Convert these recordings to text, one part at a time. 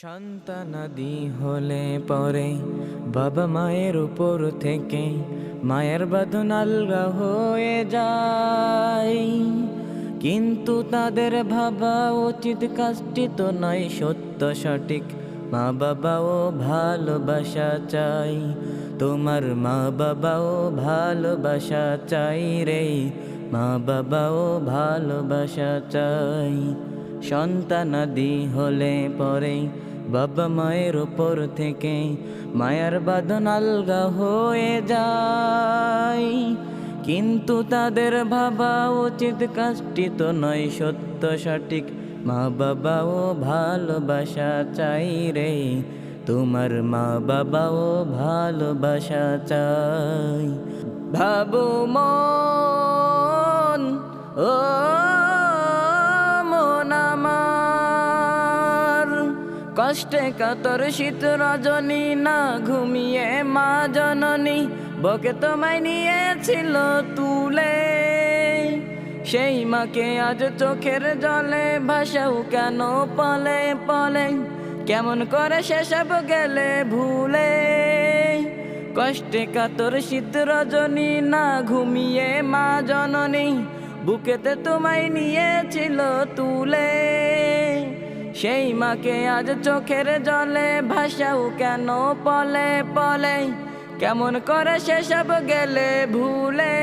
সন্তানাদি হলে পরে বাবা মায়ের উপর থেকে মায়ের বাঁধন আলগা হয়ে যায়। কিন্তু তাদের ভাবা উচিত কাজটি তো নয়, সত্য সঠিক। মা বাবাও ভালোবাসা চাই, তোমার মা বাবাও ভালোবাসা চাই রে। মা বাবাও ভালোবাসা চাই। সন্তানাদি হলে পরে বাবা মায়ের উপর থেকে মায়ার বাঁধন আলগা হয়ে যায়। কিন্তু তাদের ভাবা উচিত কাজটি তো নয়, সত্য সঠিক। মা বাবাও ভালোবাসা চাই রে, তোমার মা বাবাও ভালোবাসা চাই। ভাবু মন, ও মন আমার। কষ্টে কাতর শীত রজনী, না ঘুমিয়ে মা জননী, বকে তোমায় নিয়েছিল তুলে। সেই মাকে আজ চোখের জলে ভাসাও কেন পলে পলে? কেমন করে সেসব গেলে ভুলে? কষ্টে কাতর শীত রজনী, না ঘুমিয়ে মা জননী, বুকেতে তোমায় নিয়েছিল তুলে। সেই মাকে আজ চোখের জলে ভাসাও কেন পলে পলে, কেমন করে সেসব গেলে ভুলে।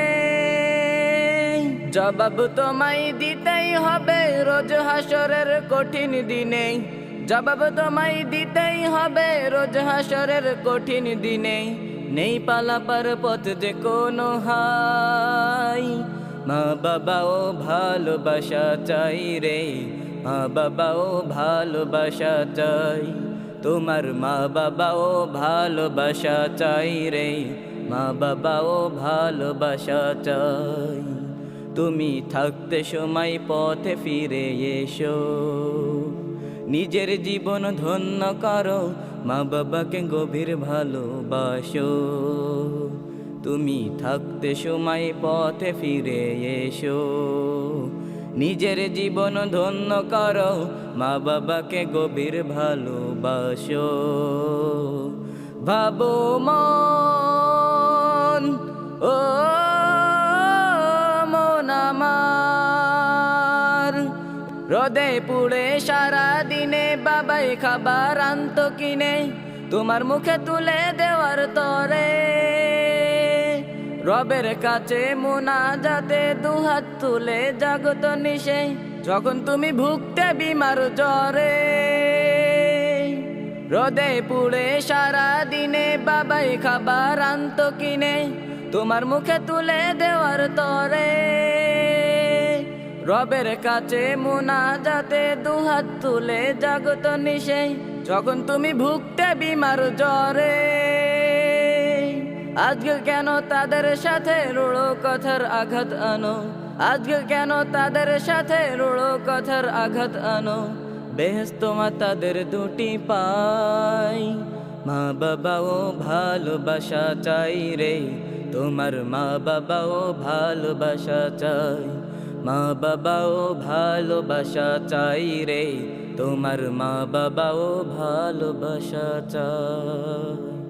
জবাব তোমায় দিতেই হবে রোজ হাসরের কঠিন দিনে। জবাব তোমায় দিতেই হবে রোজ হাসরের কঠিন দিনে। নেই পালাপার পথ যে কোনো হাই। মা বাবাও ভালোবাসা চাই রে, মা বাবাও ভালোবাসা চাই। তোমার মা বাবাও ভালোবাসা চাই রে, মা বাবাও ভালোবাসা চাই। তুমি থাকতে সময় পথে ফিরে এসো। নিজের জীবন ধন্য করো, মা বাবাকে গভীর ভালোবাসো। তুমি থাকতে সময় পথে ফিরে এসো। নিজের জীবন ধন্য করো, মা বাবাকে গভীর ভালোবাসো। ভাবো মন, ও রোদে পুড়ে সারা দিনে বাবাই খাবার আনত কিনে, তোমার মুখে তুলে দেওয়ার তরে। রবের কাছে মোনা যাতে দুহাত তুলে জাগত নিশে, যখন তুমি ভুগতে বিমার জ্বরে। রোদে পুড়ে সারা দিনে বাবাই খাবার আনত কিনে, তোমার মুখে তুলে দেওয়ার তরে। রবের কাছে মোনা যাতে দুহাত তুলে জাগত নিশে, যখন তুমি ভুগতে বিমার জ্বরে। আজকে কেন তাদের সাথে রুড়ো কথার আঘাত আনো? আজকে কেন তাদের সাথে রুড়ো কথার আঘাত আনো? বেহেস তোমা তাদের দুটি পাই। মা বাবাও ভালোবাসা চাই রে, তোমার মা বাবাও ভালোবাসা চাই। মা বাবাও ভালোবাসা চাই রে। তোমার মা বাবাও ভালোবাসা চাই